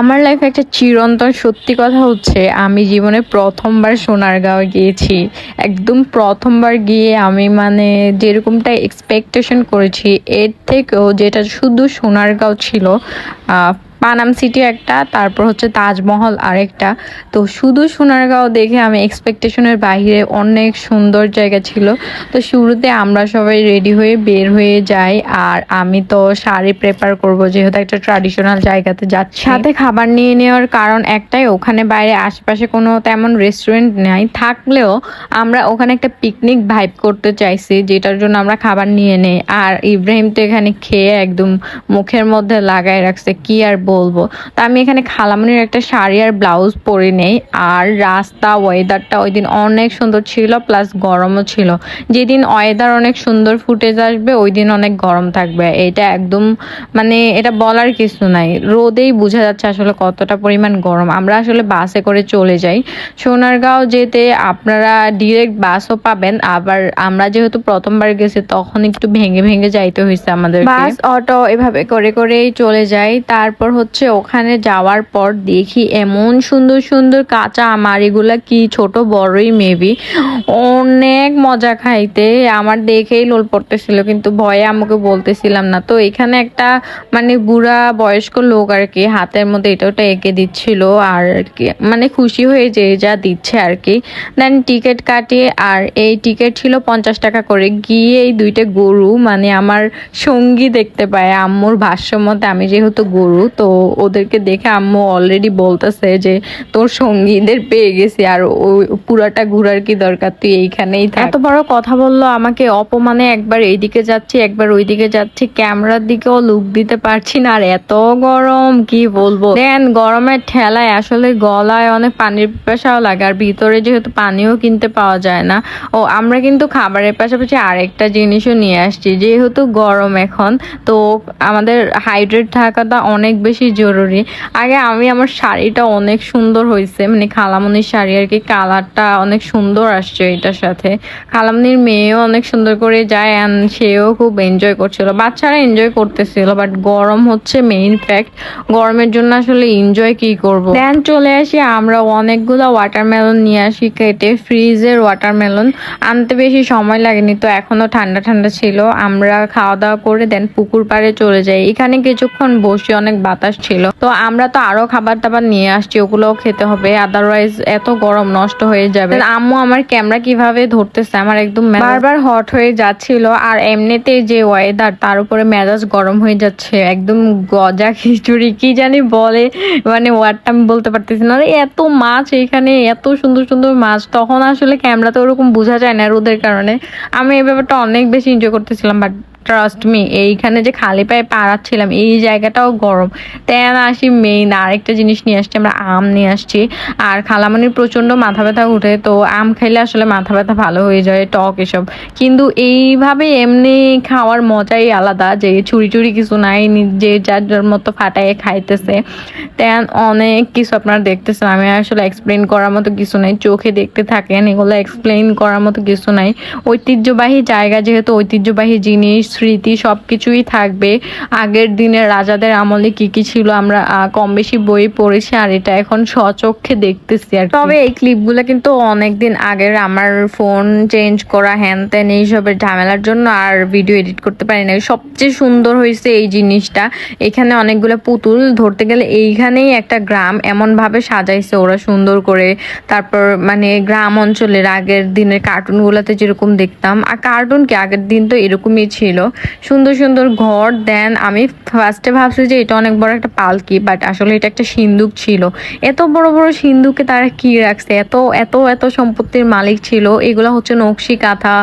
আমার লাইফে একটা চিরন্তন সত্যি কথা হচ্ছে, আমি জীবনে প্রথমবার সোনারগাঁও গিয়েছি। একদম প্রথমবার গিয়ে আমি মানে যেরকমটা এক্সপেকটেশন করেছি, এর থেকেও যেটা শুধু সোনারগাঁও ছিল পানাম সিটি একটা, তারপর হচ্ছে তাজমহল আরেকটা। তো শুধু সোনারগাঁও দেখে আমি এক্সপেকটেশনের বাইরে অনেক সুন্দর জায়গা ছিল। তো শুরুতে আমরা সবাই রেডি হয়ে বের হয়ে যাই, আর আমি তো শাড়ি প্রেপার করব যেহেতু একটা ট্রাডিশনাল জায়গাতে যাচ্ছি। সাথে খাবার নিয়ে নেওয়ার কারণ একটাই, ওখানে বাইরে আশেপাশে কোনো তেমন রেস্টুরেন্ট নাই। থাকলেও আমরা ওখানে একটা পিকনিক ভাইব করতে চাইছি, যেটার জন্য আমরা খাবার নিয়ে নেই। আর ইব্রাহিম তো এখানে খেয়ে একদম মুখের মধ্যে লাগাই রাখছে, কি আর বলব। তো আমি এখানে খালামনির একটা শাড়ি আর ব্লাউজ পরে নেই, আর রাস্তা ওয়েদারটা ওই দিন অনেক সুন্দর ছিল প্লাস গরমও ছিল। যেদিন ওয়েদার অনেক সুন্দর ফুটেজ আসবে ওই দিন অনেক গরম থাকবে। এটা একদম মানে এটা বলার কিছু নাই। রোদেই বোঝা যাচ্ছে আসলে কতটা পরিমাণ গরম। আমরা আসলে বাসে করে চলে যাই। সোনারগাঁও যেতে আপনারা ডিরেক্ট বাসও পাবেন, আবার আমরা যেহেতু প্রথমবার গেছি, তখন একটু ভেঙে ভেঙে যাইতে হয়েছে আমাদের বাস, অটো এভাবে করে করেই চলে যাই। তারপর হচ্ছে ওখানে যাওয়ার পর দেখি এমন সুন্দর সুন্দর কাঁচা আমার এগুলা কি ছোট বড়ই মেবি অনেক মজা খাইতে। আমার দেখেই লোল পড়তেছিল, কিন্তু ভয়ে আমাকে বলতেছিলাম না। তো এখানে একটা মানে বুড়া বয়স্ক লোক আর কি, হাতের মধ্যে এটা ওটা এঁকে দিচ্ছিল আর কি মানে খুশি হয়ে যে যা দিচ্ছে আর কি। দেন টিকিট কাটিয়ে আর এই টিকিট ছিল পঞ্চাশ টাকা করে। গিয়ে এই দুইটা গরু মানে আমার সঙ্গী দেখতে পায়, আম্মুর ভাষ্য মতে আমি যেহেতু গরু, তো ওদেরকে দেখে আম্মু অলরেডি বলতেছে যে, তোর সঙ্গীদের পেয়ে গেছি আর ওই পুরাটা ঘুরার কি দরকার? তুই এইখানেই থাক। এত বড় কথা বলল, আমাকে অপমানে একবার এইদিকে যাচ্ছি, একবার ওইদিকে যাচ্ছি, ক্যামেরার দিকেও লুক দিতে পারছি না, আর এত গরম, কি বলব? দেন গরমের ঠেলায় আসলে গলায় অনেক পানির পিপাসাও লাগে, আর ভিতরে যেহেতু পানিও কিনতে পাওয়া যায় না। ও, আমরা কিন্তু খাবারের পাশাপাশি আরেকটা জিনিসও নিয়ে আসছি, যেহেতু গরম এখন, তো আমাদের হাইড্রেট থাকাটা অনেক বেশি জরুরি। আগে আমি আমার শাড়িটা অনেক সুন্দর হয়েছে মানে খালামনির শাড়ি আর কি, কালারটা অনেক সুন্দর আসছে এটার সাথে। খালামনির মেয়েও অনেক সুন্দর করে যায় অ্যান্ড সেও খুব এনজয় করছিল। বাচ্চারা এনজয় করতেছিল বাট গরম হচ্ছে মেইন ফ্যাক্ট গরমের জন্য আসলে এনজয় কি করব? দেন চলে আসি, আমরা অনেকগুলো ওয়াটারমেলন নিয়ে আসি কেটে ফ্রিজের ওয়াটারমেলন আনতে বেশি সময় লাগেনি, তো এখনও ঠান্ডা ঠান্ডা ছিল। আমরা খাওয়া দাওয়া করে দেন পুকুর পাড়ে চলে যাই। এখানে কিছুক্ষণ বসে অনেক বাতাস ছিল। তো আমরা তো আরও খাবার দাবার নিয়ে আসছি, ওগুলোও খেতে হবে। আদারওয়াইজ এত গরম, নষ্ট হয়ে যাবে। আম্মু আমার ক্যামেরা কীভাবে ধরতেছে? আমার একদম বারবার হট হয়ে যাচ্ছিল। আর এমনিতেই যে ওয়েদার তার উপরে মেজাজ গরম হয়ে যাচ্ছে। একদম গজা খিচুড়ি, কি জানি বলে। মানে ওয়ার্ডটা আমি বলতে পারতেছি না। এত মাছ এখানে, এত সুন্দর সুন্দর মাছ। তখন আসলে ক্যামেরাতে ওরকম বোঝা যায় না রোদের কারণে। আমি এই ব্যাপারটা অনেক বেশি এনজয় করতেছিলাম বাট ট্রাস্ট মি এইখানে যে খালি পায়ে পাড়াচ্ছিলাম এই জায়গাটাও গরম। তেন আসি মেইন আরেকটা জিনিস নিয়ে আসছি, আমরা আম নিয়ে আসছি। আর খালামানির প্রচণ্ড মাথা ব্যথা উঠে, তো আম খাইলে আসলে মাথা ব্যথা ভালো হয়ে যায়, টক এসব। কিন্তু এইভাবে এমনি খাওয়ার মজাই আলাদা, যে চুরি চুরি কিছু নাই, নি- যে যার যার মতো ফাটাইয়ে খাইতেছে। তেন অনেক কিছু আপনারা দেখতেছেন, আমি আসলে এক্সপ্লেন করার মতো কিছু নাই, চোখে দেখতে থাকেন, এগুলো এক্সপ্লেন করার মতো কিছু নাই। ঐতিহ্যবাহী জায়গা যেহেতু, ঐতিহ্যবাহী জিনিস স্মৃতি সব কিছুই থাকবে। আগের দিনের রাজাদের আমলে কি কি ছিল আমরা কম বেশি বই পড়েছি আর এটা এখন স্বচক্ষে দেখতেছি আর তবে এই ক্লিপগুলো কিন্তু অনেক দিন আগের আমার ফোন চেঞ্জ করা হ্যান ত্যান এইসবের ঝামেলার জন্য আর ভিডিও এডিট করতে পারি না সবচেয়ে সুন্দর হয়েছে এই জিনিসটা। এখানে অনেকগুলো পুতুল ধরতে গেলে এইখানেই একটা গ্রাম এমন ভাবে সাজাইছে ওরা সুন্দর করে। তারপর মানে গ্রাম অঞ্চলের আগের দিনের কার্টুনগুলোতে যেরকম দেখতাম। আর কার্টুন কি আগের দিন তো এরকমই ছিল। সুন্দর সুন্দর ঘর দেন আমি ফার্স্টে ভাবছি যে এটা অনেক বড় একটা পালকি বাট আসলে এটা একটা সিন্দুক ছিল। এত বড় বড় সিন্দুকে তারা কি রাখছে? এত এত এত সম্পত্তির মালিক ছিল। এগুলো হচ্ছে নকশি কাঁথা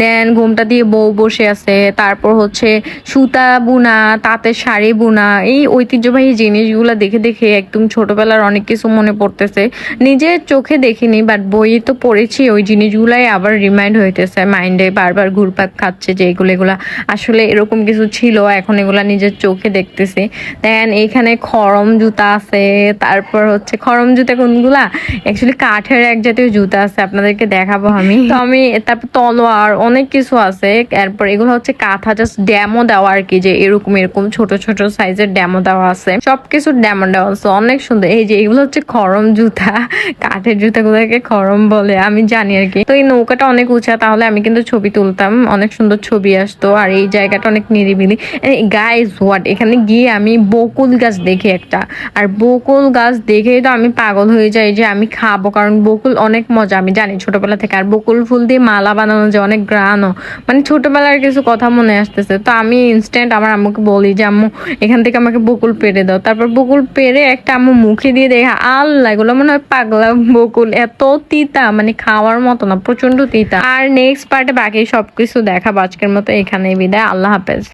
দেন ঘুমটা দিয়ে বউ বসে আছে, তারপর হচ্ছে সুতা বুনা, তাঁতের শাড়ি বুনা, এই ঐতিহ্যবাহী জিনিসগুলো দেখে দেখে একদম ছোটবেলার অনেক কিছু মনে পড়তেছে। নিজের চোখে দেখিনি বাট বইয়ে তো পড়েছি, ওই জিনিসগুলাই আবার রিমাইন্ড হইতেছে, মাইন্ডে বারবার ঘুরপাক খাচ্ছে যে এগুলো, এগুলা। আসলে এরকম কিছু ছিল এখন এগুলা নিজের চোখে দেখতেছি। দেন এখানে খরম জুতা আছে তারপর হচ্ছে খরম জুতা কোনগুলা? অ্যাকচুয়ালি কাঠের এক জাতীয় জুতা আছে আপনাদেরকে দেখাবো আমি। তো আমি তারপর তলোয়ার অনেক কিছু আছে। এরপর এগুলো হচ্ছে কাঁথা জাস্ট ড্যামো দেওয়া আর কি যে এরকম এরকম ছোট ছোট সাইজের ড্যামো দেওয়া আছে। সবকিছু ড্যামো দেওয়া আছে অনেক সুন্দর। এই যে এগুলো হচ্ছে খরম জুতা কাঠের জুতাগুলোকে খরম বলে আমি জানি আর কি। তো এই নৌকাটা অনেক উঁচা তাহলে আমি কিন্তু ছবি তুলতাম অনেক সুন্দর ছবি আসতো। আর এই জায়গাটা অনেক নিরিবিলি। গাইজ হোয়াট এখানে গিয়ে আমি বকুল গাছ দেখি একটা। আর বকুল গাছ দেখেই তো আমি পাগল হয়ে যাই যে আমি খাব, কারণ বকুল অনেক মজা। আমি জানি ছোটবেলা থেকে আর বকুল ফুল দিয়ে মালা বানানো যায় অনেক গ্রানও মানে ছোটবেলার কিছু কথা মনে আসতেছে। তো আমি ইনস্ট্যান্ট আমার আম্মুকে বলি যে, আম্মু, এখান থেকে আমাকে বকুল পেরে দাও। তারপর বকুল পেরে একটা আম্মু মুখে দিয়ে দেখে, আল্লাহ, এগুলো মনে হয় পাগলা বকুল। এত তিতা মানে খাওয়ার মতো না প্রচণ্ড তিতা। আর নেক্সট পার্টে বাকি সবকিছু দেখাবো আজকের মতো এখানেই। বিদায় আল্লাহ হাফেজ।